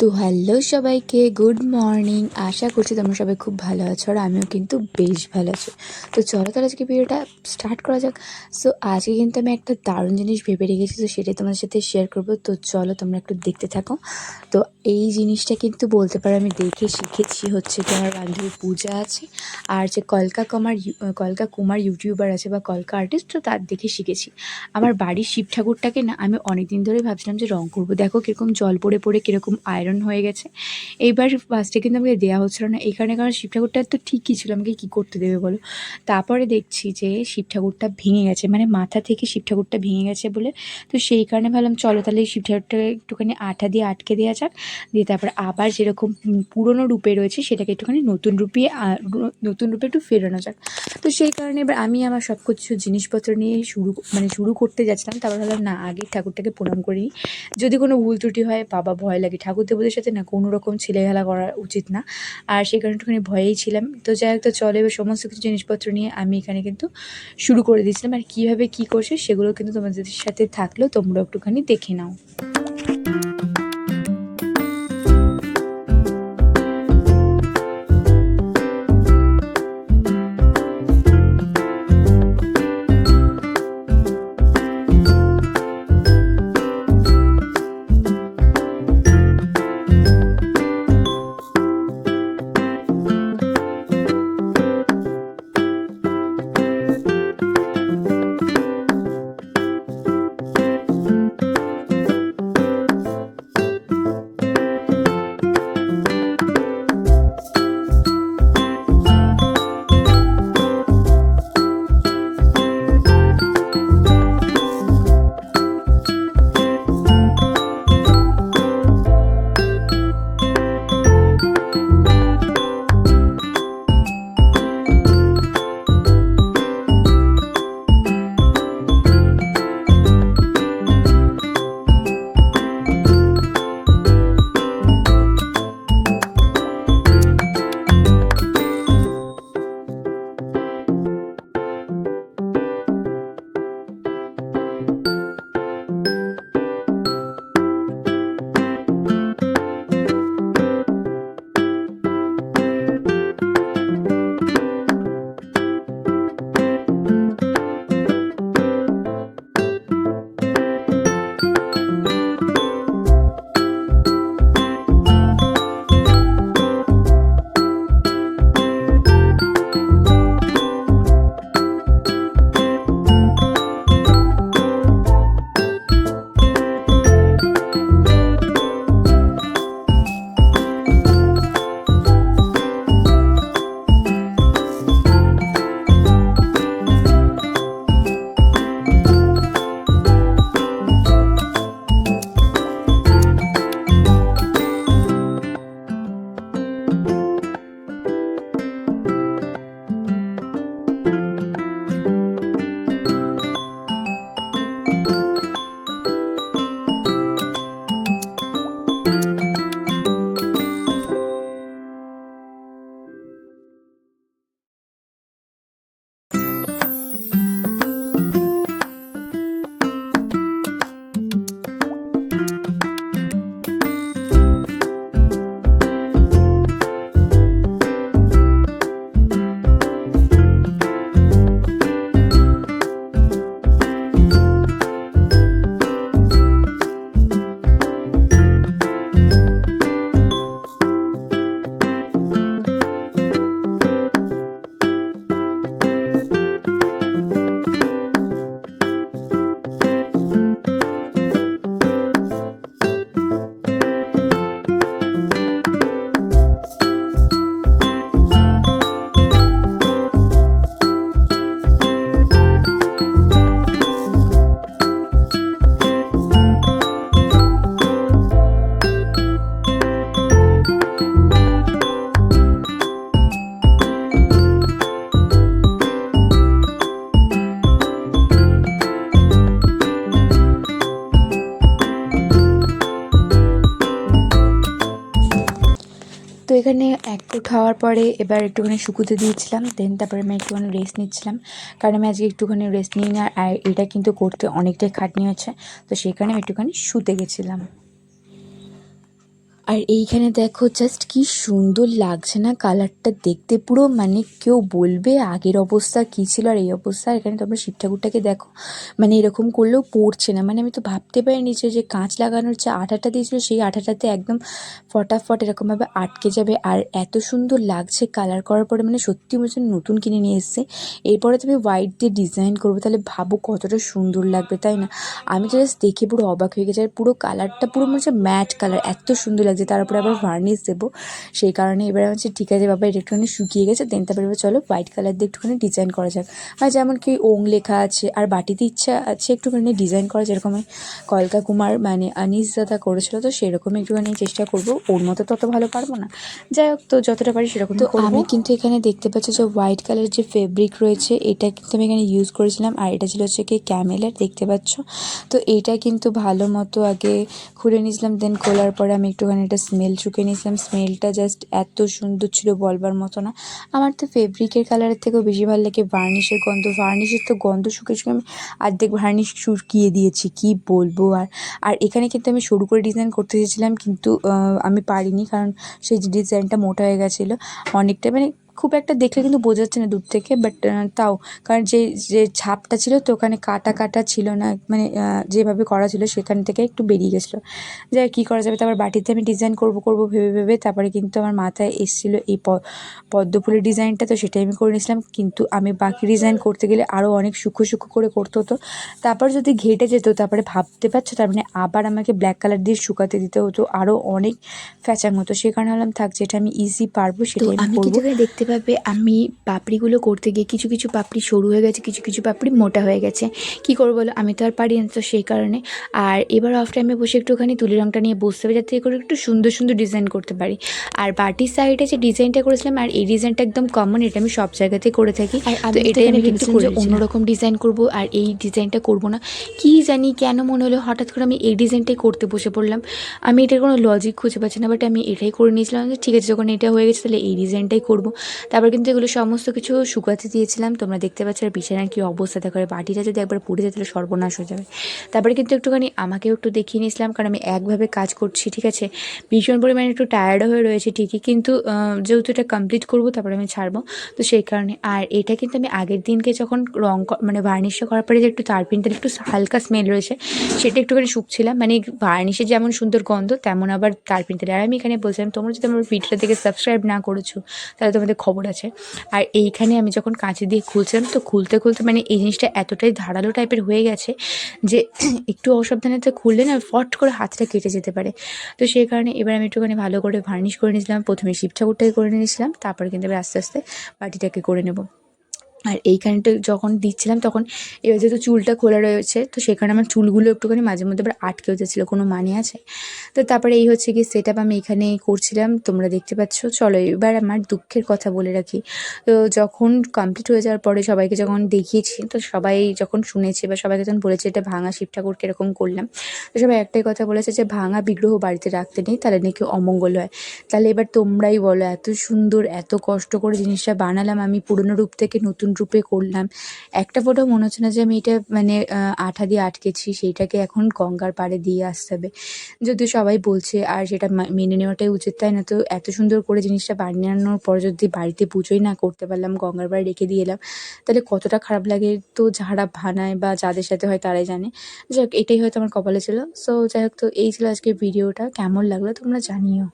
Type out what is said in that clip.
তো হ্যালো সবাইকে good morning আশা করছি তোমরা সবাই খুব ভালো আছো আর আমিও কিন্তু বেশ ভালো আছি। তো চলো তাহলে আজকে ভিডিওটা স্টার্ট করা যাক। সো আজকে কিন্তু আমি একটা দারুণ জিনিস ভেবে রেখেছি, তো সেটাই তোমাদের সাথে শেয়ার করব। তো চলো তোমরা একটু দেখতে থাকো। তো এই জিনিসটা কিন্তু বলতে পারো আমি দেখে শিখেছি হচ্ছে কি আমার বান্ধবী পূজা আছে আর যে কলকা কুমার কলকা কুমার ইউটিউবার আছে বা কলকা আর্টিস্ট তো তার দেখে শিখেছি। আমার বাড়ির শিব ঠাকুরটাকে না আমি অনেক দিন ধরেই ভাবছিলাম যে রং করব। দেখো কীরকম জল পড়ে পড়ে, কীরকম আয়রন হয়ে গেছে। এইবার ফার্স্টে কিন্তু আমাকে দেওয়া হচ্ছিল না, এই কারণে কারণ শিব ঠাকুরটা তো ঠিকই ছিল, আমাকে কী করতে দেবে বলো? তারপরে দেখছি যে শিব ঠাকুরটা ভেঙে গেছে মানে মাথা থেকে শিব ঠাকুরটা ভেঙে গেছে বলে। তো সেই কারণে ভাবলাম চলো তাহলে শিব ঠাকুরটা একটুখানি আঠা দিয়ে আটকে দেওয়া যাক, দিয়ে তারপর আবার যেরকম পুরনো রূপে রয়েছে সেটাকে একটুখানি নতুন রূপে নতুন রূপে একটু ফেরানো যাক। তো সেই কারণে এবার আমি আমার সব কিছু জিনিসপত্র নিয়ে শুরু মানে শুরু করতে যাচ্ছিলাম, তারপর ভাবলাম না, আগে ঠাকুরটাকে প্রণাম করি যদি কোনো ভুল ত্রুটি হয়, বাবা ভয় লাগে ঠাকুর দেবতার সাথে না কোনো রকম ছেলেখেলা করা উচিত না। আর সেই কারণে একটুখানি ভয়েই ছিলাম। তো যাই হোক, তো চলে এবার সমস্ত কিছু জিনিসপত্র নিয়ে আমি এখানে কিন্তু শুরু করে দিয়েছিলাম। আর কীভাবে কী করছে সেগুলো কিন্তু তোমাদের সাথে থাকলেও তোমরা একটুখানি দেখে নাও। এখানে এক ফুট খাওয়ার পরে এবার একটুখানি শুকুতে দিয়েছিলাম দেন তারপরে আমি একটুখানি রেস্ট নিচ্ছিলাম। কারণ আমি আজকে একটুখানি রেস্ট নিই না, আর এটা কিন্তু করতে অনেকটাই খাটনি হচ্ছে, তো কারণে আমি একটুখানি শুতে গেছিলাম। আর এইখানে দেখো জাস্ট কি সুন্দর লাগছে না কালারটা দেখতে। পুরো মানে কেউ বলবে আগের অবস্থা কী ছিল আর এই অবস্থা। এখানে তোমরা শিব ঠাকুরটাকে দেখো মানে এরকম করলেও পড়ছে না। মানে আমি তো ভাবতে পারিনি যে যে কাঁচ লাগানোর যে আঠাটা দিয়েছিল, সেই আঠাটাতে একদম ফটাফট এরকমভাবে আটকে যাবে। আর এত সুন্দর লাগছে কালার করার পরে মানে সত্যি বলছে নতুন কিনে নিয়ে এসছে। এরপরে তুমি হোয়াইট দিয়ে ডিজাইন করব, তাহলে ভাবো কতটা সুন্দর লাগবে, তাই না? আমি তো জাস্ট দেখে পুরো অবাক হয়ে গেছি। আর পুরো কালারটা পুরো মনে হচ্ছে ম্যাট কালার এত সুন্দর লাগছে। তার উপরে আবার ভার্নিশ দেবো। সেই কারণে এবার আমি হচ্ছে ঠিক আছে বাবা এটা একটুখানি শুকিয়ে গেছে দেন তারপরে এবার চলো হোয়াইট কালার দিয়ে একটুখানি ডিজাইন করা যাক। আর যেমন কি ওং লেখা আছে আর বাটিতে ইচ্ছা আছে একটুখানি ডিজাইন করা যেরকম কলকা কুমার মানে আনিস দাদা করেছিল তো সেরকম একটুখানি চেষ্টা করব। ওর মতো তত ভালো পারব না। যাই হোক তো যতটা পারি সেরকম তো আমি কিন্তু এখানে দেখতে পাচ্ছি যে হোয়াইট কালার যে ফেব্রিক রয়েছে এটা কিন্তু আমি এখানে ইউজ করেছিলাম। আর এটা ছিল হচ্ছে কি ক্যামেলের দেখতে পাচ্ছ? তো এটা কিন্তু ভালো মতো আগে খুলে নিয়েছিলাম দেন খোলার পরে আমি একটুখানি এটা স্মেল চুকে নিয়েছিলাম। স্মেলটা জাস্ট এত সুন্দর ছিল বলবার মতো না। আমার তো ফেব্রিকের কালারের থেকেও বেশি ভালো লাগে ভার্নিশের গন্ধ। ভার্নিশের তো গন্ধ শুকে শুকে আমি আর্ধেক ভার্নিশ শুকিয়ে দিয়েছি, কি বলব? আর আর এখানে কিন্তু আমি সরু করে ডিজাইন করতে চেয়েছিলাম, কিন্তু আমি পারিনি, কারণ সেই ডিজাইনটা মোটা হয়ে গেছিল, অনেকটা মানে খুব একটা দেখলে কিন্তু বোঝা যাচ্ছে না দূর থেকে বাট তাও। কারণ যে যে ছাপটা ছিল তো ওখানে কাটা কাটা ছিল না মানে যেভাবে করা ছিল সেখান থেকে একটু বেরিয়ে গেছিল। যাই কী করা যাবে? তারপর বাটিতে আমি ডিজাইন করব করব ভেবে ভেবে তারপরে কিন্তু আমার মাথায় এসেছিল এই পদ্ম ফুলের ডিজাইনটা তো সেটাই আমি করে নিয়েছিলাম। কিন্তু আমি বাকি ডিজাইন করতে গেলে আরও অনেক সূক্ষ্ম সূক্ষ্ম করে করতে হতো। তারপর যদি ঘেটে যেত তারপরে ভাবতে পারছ? তার মানে আবার আমাকে ব্ল্যাক কালার দিয়ে শুকাতে দিতে হতো আরও অনেক ফ্যাচাং হতো। সে কারণে ভাবলাম থাক যেটা আমি ইজি পারব সেটা আমি করব। দেখতে পাবে আমি পাপড়িগুলো করতে গিয়ে কিছু কিছু পাপড়ি সরু হয়ে গেছে কিছু কিছু পাপড়ি মোটা হয়ে গেছে। কি করব বলো? আমি তো আর পারি না তো সেই কারণে। আর এবার অফ টাইমে বসে একটুখানি তুলি রঙটা নিয়ে বসতে হবে যাতে করে একটু সুন্দর সুন্দর ডিজাইন করতে পারি। আর বাটির সাইডে যে ডিজাইনটা করেছিলাম আর এই ডিজাইনটা একদম কমন এটা আমি সব জায়গাতেই করে থাকি। আর এটাই আমি কিন্তু অন্যরকম ডিজাইন করব আর এই ডিজাইনটা করব না। কি জানি কেন মনে হলো হঠাৎ করে আমি এই ডিজাইনটাই করতে বসে পড়লাম। আমি এটার কোনো লজিক খুঁজে পাচ্ছি না বাট আমি এটাই করে নিয়েছিলাম যে ঠিক আছে যখন এটা হয়ে গেছে তাহলে এই ডিজাইনটাই করব। তারপর কিন্তু এগুলো সমস্ত কিছু শুকাতে দিয়েছিলাম। তোমরা দেখতে পাচ্ছ আর বিছানার কী অবস্থা। দেখো বাটিটা যদি একবার পুড়ে যায় তাহলে সর্বনাশ হয়ে যাবে। তারপরে কিন্তু একটুখানি আমাকেও একটু দেখিয়ে নিয়েছিলাম, কারণ আমি একভাবে কাজ করছি, ঠিক আছে? ভীষণ পরিমাণে একটু টায়ার্ড হয়ে রয়েছে, ঠিকই কিন্তু যেহেতু এটা কমপ্লিট করব, তারপরে আমি ছাড়বো। তো সেই কারণে, আর এটা কিন্তু আমি আগের দিনকে যখন রং মানে ভার্নিশটা করার পরে যে একটু তারপিনটার একটু হালকা স্মেল রয়েছে, সেটা একটুখানি শুকছিলাম। মানে ভার্নিশের যেমন সুন্দর গন্ধ, তেমন আবার তারপিনটা আর আমি এখানে বলছিলাম, তোমরা যদি আমার ভিডিওটা থেকে সাবস্ক্রাইব না করেছ, তাহলে তোমাদের খবর আছে। আর এইখানে আমি যখন কাঁচি দিয়ে খুলছিলাম, তো খুলতে খুলতে মানে এই জিনিসটা এতটাই ধারালো টাইপের হয়ে গেছে যে একটু অসাবধানতা খুললে না ফট করে হাতটা কেটে যেতে পারে। তো সেই কারণে এবার আমি একটুখানি ভালো করে ভার্নিশ করে নিয়েছিলাম। প্রথমে শিব ঠাকুরটাকে করে নিয়েছিলাম, তারপরে কিন্তু আস্তে আস্তে বাটিটাকে করে নেব। আর এইখানটা যখন দিচ্ছিলাম তখন এবার যেহেতু চুলটা খোলা রয়েছে, তো সেখানে আমার চুলগুলো একটুখানি মাঝে মধ্যে আবার আটকেও যাচ্ছিল, কোনো মানে আছে? তো তারপরে এই হচ্ছে কি সেট আমি এখানে করছিলাম, তোমরা দেখতে পাচ্ছ। চলো এবার আমার দুঃখের কথা বলে রাখি। তো যখন কমপ্লিট হয়ে যাওয়ার পরে সবাইকে যখন দেখিয়েছি, তো সবাই যখন শুনেছে বা সবাইকে যখন বলেছে এটা ভাঙা শিব ঠাকুর কীরকম করলাম, তো সবাই একটাই কথা বলেছে যে ভাঙা বিগ্রহ বাড়িতে রাখতে নেই, তাহলে নাকি অমঙ্গল হয়। তাহলে এবার তোমরাই বলো, এত সুন্দর, এত কষ্ট করে জিনিসটা বানালাম আমি পুরনো রূপ থেকে নতুন রূপে করলাম। একটা ফটো মনে হচ্ছে না যে আমি এটা মানে আঠা দিয়ে আটকেছি, সেইটাকে এখন গঙ্গার পাড়ে দিয়ে আসতে হবে। যদিও সবাই বলছে, আর সেটা মেনে নেওয়াটাই উচিত তাই না? তো এত সুন্দর করে জিনিসটা বানানোর পর যদি বাড়িতে পুজোই না করতে পারলাম, গঙ্গার পাড়ে রেখে দিয়ে এলাম, তাহলে কতটা খারাপ লাগে তো যারা ভানায় বা যাদের সাথে হয় তারাই জানে। যাই হোক এটাই হয়তো আমার কপালে ছিল। সো যাই হোক, তো এই ছিল আজকে ভিডিওটা কেমন লাগল তোমরা জানিও।